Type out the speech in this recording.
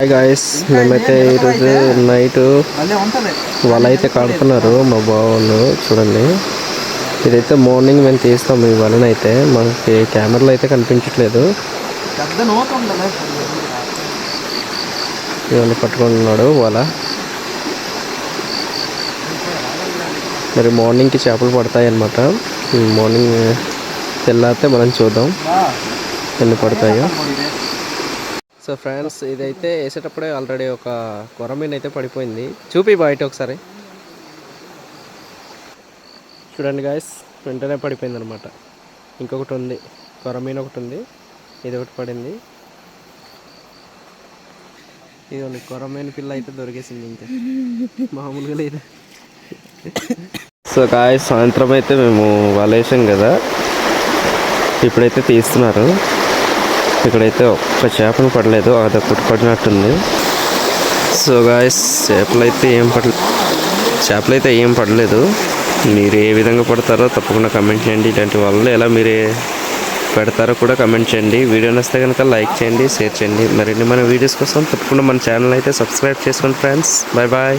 Hi guys మేమైతే ఈరోజు night వల అయితే కడుతున్నారు మా బావలు చూడండి. ఇదైతే మార్నింగ్ మేము తీస్తాం ఈ అయితే మనకి కెమెరాలో అయితే కనిపించట్లేదు. ఇవన్నీ పట్టుకుంటున్నాడు వల. మరి మార్నింగ్కి చేపలు పడతాయి అన్నమాట మార్నింగ్ తెల్లారితే మనం చూద్దాం. ఎన్ని పడతాయో. సో ఫ్రెండ్స్ ఇదైతే వేసేటప్పుడే ఆల్రెడీ ఒక కొరమీన్ అయితే పడిపోయింది. చూపి బయట ఒకసారి. చూడండి గాయస్ వెంటనే పడిపోయింది అనమాట ఇంకొకటి ఉంది. కొరమీన్ ఒకటి ఉంది. ఇది ఒకటి పడింది. ఇది ఉంది కొరమీన్ పిల్ల అయితే దొరికేసింది ఇంకా. మామూలుగా లేదు. సో గాయస్ సాయంత్రం అయితే మేము వలేసాం కదా. ఇప్పుడైతే తీస్తున్నారు. ఇక్కడైతే ఒక్క చేపను పడలేదు అదొకటి పడినట్టుంది. సో గాయస్ చేపలు అయితే ఏం పడ చేపలు అయితే ఏం పడలేదు. మీరు ఏ విధంగా పడతారో తప్పకుండా కమెంట్ చేయండి. ఇలాంటి వాళ్ళు ఎలా మీరే పెడతారో కూడా కమెంట్ చేయండి. వీడియో నచ్చితే కనుక లైక్ చేయండి షేర్ చేయండి. మరిన్ని మన వీడియోస్ కోసం తప్పకుండా మన ఛానల్ అయితే సబ్స్క్రైబ్ చేసుకోండి ఫ్రెండ్స్ బాయ్ బాయ్